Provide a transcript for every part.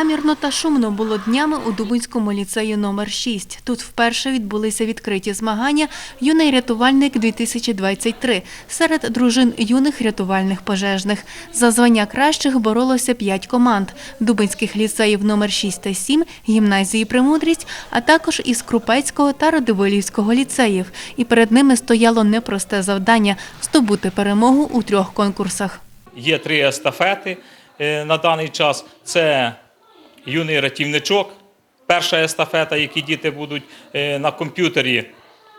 Гамірно та шумно було днями у Дубинському ліцеї номер 6 Тут вперше відбулися відкриті змагання Юний рятувальник 2023 серед дружин юних рятувальних пожежних. За звання кращих боролося п'ять команд: Дубинських ліцеїв номер 6 та 7, гімназії Премудрість, а також із Крупецького та Радивилівського ліцеїв. І перед ними стояло непросте завдання здобути перемогу у трьох конкурсах. Є три естафети е, на даний час. Це юний рятівничок, перша естафета, які діти будуть е, на комп'ютері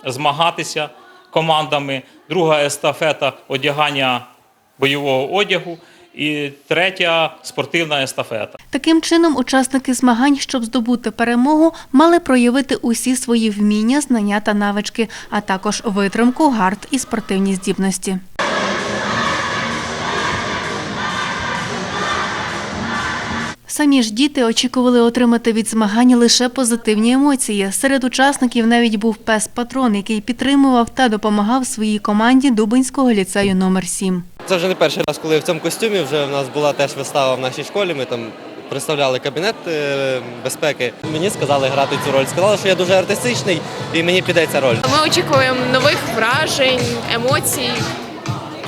змагатися командами. Друга естафета одягання бойового одягу. І третя спортивна естафета. Таким чином, учасники змагань, щоб здобути перемогу, мали проявити усі свої вміння, знання та навички, а також витримку, гард і спортивні здібності. Самі ж діти очікували отримати від змагань лише позитивні емоції. Серед учасників навіть був пес-патрон, який підтримував та допомагав своїй команді Дубинського ліцею номер 7 Це вже не перший раз, коли в цьому костюмі. Вже в нас була теж вистава в нашій школі. Ми там представляли кабінет е, безпеки. Мені сказали грати цю роль. Сказали, що я дуже артистичний і мені піде ця роль. Ми очікуємо нових вражень, емоцій,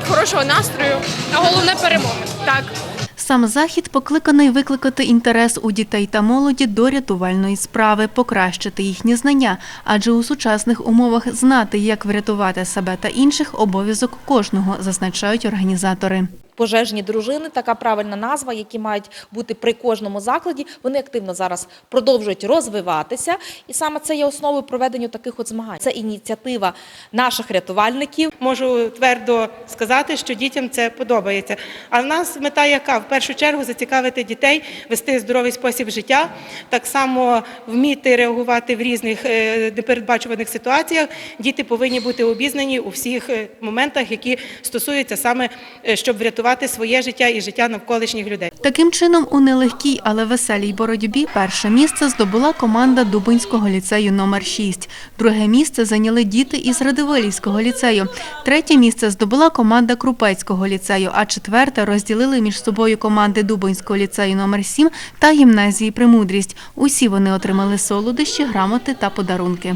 хорошого настрою, а головне перемоги. Так. Сам захід покликаний викликати інтерес у дітей та молоді до рятувальної справи, покращити їхні знання, адже у сучасних умовах знати, як врятувати себе та інших обов'язок кожного, зазначають організатори. Пожежні дружини, така правильна назва, які мають бути при кожному закладі. Вони активно зараз продовжують розвиватися, і саме це є основою проведення таких от змагань. Це ініціатива наших рятувальників. Можу твердо сказати, що дітям це подобається. А в нас мета яка? В першу чергу зацікавити дітей, вести здоровий спосіб життя, так само вміти реагувати в різних е, непередбачуваних ситуаціях. Діти повинні бути обізнані у всіх е, моментах, які стосуються саме, е, щоб врятувати своє життя і життя навколишніх людей. Таким чином, у нелегкій, але веселій боротьбі перше місце здобула команда Дубинського ліцею номер 6 Друге місце зайняли діти із Радивилівського ліцею. Третє місце здобула команда Крупецького ліцею, а четверте розділили між собою команди Дубинського ліцею номер 7 та гімназії Премудрість. Усі вони отримали солодощі, грамоти та подарунки.